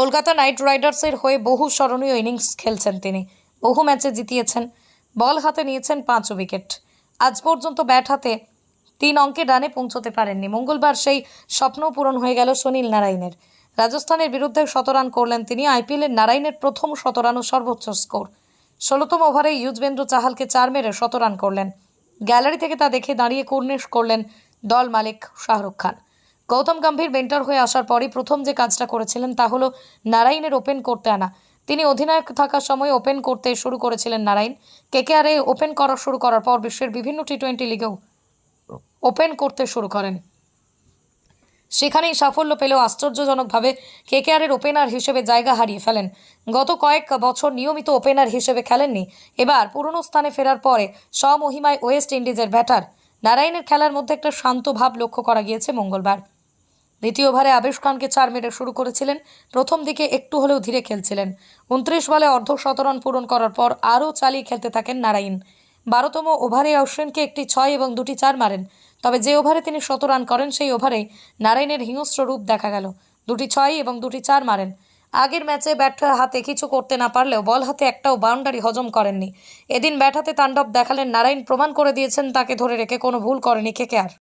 Kolkata night রাইডার্সের হয়ে বহু স্মরণীয় ইনিংস খেলছেন তিনি। বহু ম্যাচে জিতিয়েছেন, বল হাতে নিয়েছেন পাঁচ উইকেট। আজ পর্যন্ত ব্যাট হাতে তিন অঙ্কে রানে পৌঁছতে পারেননি। মঙ্গলবার সেই স্বপ্ন পূরণ হয়ে গেল সুনীল নারায়ণের। রাজস্থানের বিরুদ্ধে শতরান করলেন তিনি। আইপিএলের নারায়ণের প্রথম শতরান ও সর্বোচ্চ স্কোর। ষোলোতম ওভারে ইউজবেন্দ্র চাহালকে চার মেরে শতরান করলেন। গ্যালারি থেকে তা দেখে দাঁড়িয়ে কর্নিশ করলেন দল মালিক শাহরুখ খান। গৌতম গম্ভীর মেন্টর হয়ে আসার পরই প্রথম যে কাজটা করেছিলেন তা হলো নারায়ণের ওপেন করতে আনা। তিনি অধিনায়ক থাকার সময় ওপেন করতে শুরু করেছিলেন নারায়ণ। কেকেআরে ওপেন করা শুরু করার পর বিশ্বের বিভিন্ন টি টোয়েন্টি লিগেও ওপেন করতে শুরু করেন। সেখানেই সাফল্য পেলেও আশ্চর্যজনকভাবে কেকেআরের ওপেনার হিসেবে জায়গা হারিয়ে ফেলেন। গত কয়েক বছর নিয়মিত ওপেনার হিসেবে খেলেননি। এবার পুরনো স্থানে ফেরার পরে স্বমহিমায় ওয়েস্ট ইন্ডিজের ব্যাটার। নারায়ণের খেলার মধ্যে একটা শান্ত ভাব লক্ষ্য করা গিয়েছে মঙ্গলবার। দ্বিতীয় ওভারে আবেশ খানকে চার মেরে শুরু করেছিলেন। প্রথম দিকে একটু হলেও ধীরে খেলছিলেন। উনত্রিশ বলে অর্ধ শতরান পূরণ করার পর আরও চালিয়ে খেলতে থাকেন নারায়ণ বারোতম ওভারে অশ্বিনকে একটি ছয় এবং দুটি চার মারেন। তবে যে ওভারে তিনি শতরান করেন, সেই ওভারেই নারায়ণের হিংস্র রূপ দেখা গেল। দুটি ছয় এবং দুটি চার মারেন। আগের ম্যাচে ব্যাট হাতে কিছু করতে না পারলেও বল হাতে একটাও বাউন্ডারি হজম করেননি। এদিন ব্যাট হাতে তাণ্ডব দেখালেন নারায়ণ প্রমাণ করে দিয়েছেন তাকে ধরে রেখে কোনো ভুল করেনি কেকেআর।